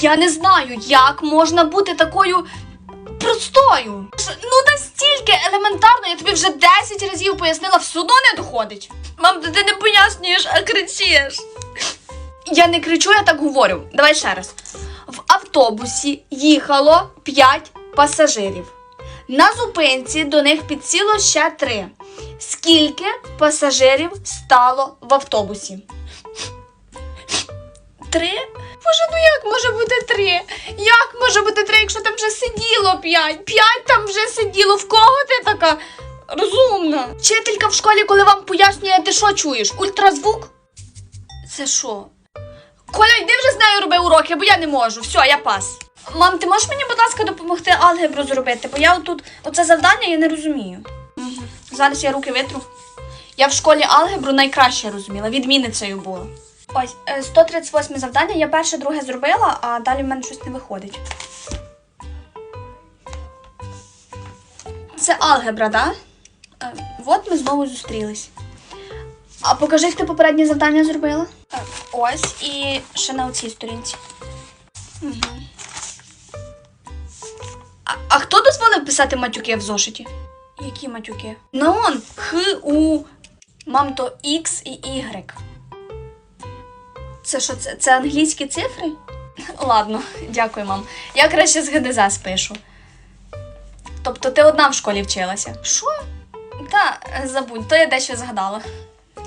Я не знаю, як можна бути такою простою. Ну настільки елементарно, я тобі вже 10 разів пояснила, одно не доходить. Мам, ти не пояснюєш, а кричиш. Я не кричу, я так говорю. Давай ще раз. В автобусі їхало 5 пасажирів. На зупинці до них підсіло ще 3. Скільки пасажирів стало в автобусі? Три? Боже, ну як може бути три? Як може бути три, якщо там вже сиділо п'ять? П'ять там вже сиділо. В кого ти така розумна? Вчителька в школі, коли вам пояснює, ти що чуєш? Ультразвук? Це що? Коля, йди вже з нею роби уроки, бо я не можу. Все, я пас. Мам, ти можеш мені, будь ласка, допомогти алгебру зробити? Бо я отут оце завдання я не розумію. Угу. Зараз я руки витру. Я в школі алгебру найкраще розуміла, відмінницею була. Ось, е, 138 завдання, я перше, друге зробила, а далі в мене щось не виходить. Це алгебра, так? Да? Е, от ми знову зустрілись. А покажи, ти попереднє завдання зробила. Е, ось і ще на оцій сторінці. Угу. А, а хто дозволив писати матюки в зошиті? Які матюки? Ну он Х, У. Мам, то X і Y. Це що, це, це англійські цифри? Ладно, дякую, мам. Я краще з ГДЗ спишу. Тобто ти одна в школі вчилася? Що? Та, забудь, то я дещо згадала.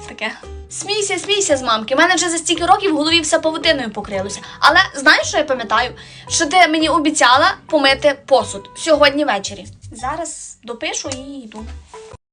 Таке. Смійся, смійся з мамки. У мене вже за стільки років в голові все павутиною покрилося. Але знаєш, що я пам'ятаю? Що ти мені обіцяла помити посуд сьогодні ввечері. Зараз допишу і йду.